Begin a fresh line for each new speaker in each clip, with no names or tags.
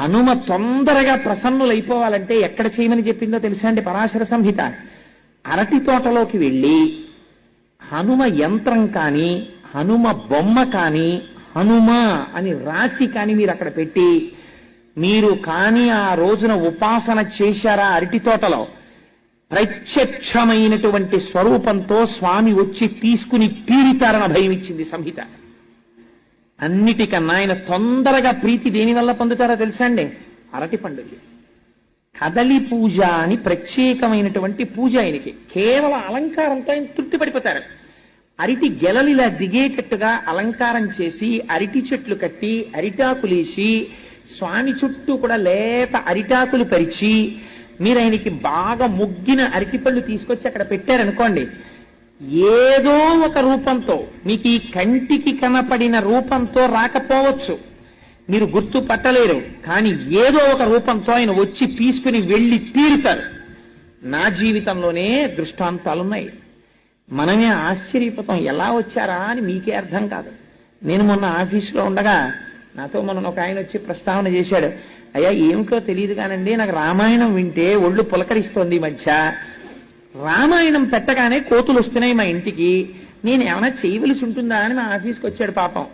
హనుమ తొందరగా ప్రసన్నులైపోవాలంటే ఎక్కడ చేయమని చెప్పిందో తెలుసా అండి పరాశర సంహిత? అరటి తోటలోకి వెళ్ళి హనుమ యంత్రం కాని హనుమ బొమ్మ కాని హనుమ అని రాసి కాని మీరు అక్కడ పెట్టి మీరు కాని ఆ రోజున ఉపాసన చేశారా అరటి తోటలో? ప్రత్యక్షమైనటువంటి స్వరూపంతో స్వామి వచ్చి తీసుకుని తీరుతారన్న భయం ఇచ్చింది సంహిత. అన్నిటికన్నా ఆయన తొందరగా ప్రీతి దేని వల్ల పొందుతారో తెలుసా అండి? అరటి పండుగ కదలి పూజ అని ప్రత్యేకమైనటువంటి పూజ ఆయనకి. కేవలం అలంకారంతో ఆయన తృప్తి పడిపోతారు. అరటి గెలలిలా దిగేటట్టుగా అలంకారం చేసి అరటి చెట్లు కట్టి అరిటాకులేసి స్వామి చుట్టూ కూడా లేత అరిటాకులు పరిచి మీరు ఆయనకి బాగా ముగ్గిన అరటిపళ్ళు తీసుకొచ్చి అక్కడ పెట్టారనుకోండి ఏదో ఒక రూపంతో మీకు ఈ కంటికి కనపడిన రూపంతో రాకపోవచ్చు. మీరు గుర్తు పట్టలేరు కానీ ఏదో ఒక రూపంతో ఆయన వచ్చి తీసుకుని వెళ్ళి తీరుతారు. నా జీవితంలోనే దృష్టాంతాలున్నాయి. మనమే ఆశ్చర్యపోతాం ఎలా వచ్చారా అని మీకే అర్థం కాదు. నేను మొన్న ఆఫీసులో ఉండగా నాతో మొన్న ఒక ఆయన వచ్చి ప్రస్తావన చేశాడు. అయ్యా ఏమిటో తెలియదు కానండి నాకు రామాయణం వింటే ఒళ్ళు పులకరిస్తోంది మధ్య. రామాయణం పెట్టగానే కోతులు వస్తున్నాయి మా ఇంటికి. నేను ఏమైనా చేయవలసి ఉంటుందా అని మా ఆఫీస్కి వచ్చాడు పాపం.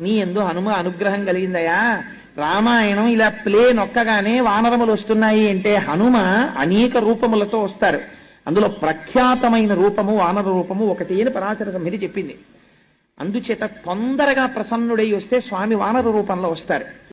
నీ ఎందు హనుమ అనుగ్రహం కలిగిందయా? రామాయణం ఇలా ప్లే నొక్కగానే వానరములు వస్తున్నాయి అంటే హనుమ అనేక రూపములతో వస్తారు. అందులో ప్రఖ్యాతమైన రూపము వానర రూపము ఒకటి అని పరాశర సంహిత చెప్పింది. అందుచేత తొందరగా ప్రసన్నుడై వస్తే స్వామి వానర రూపంలో వస్తారు.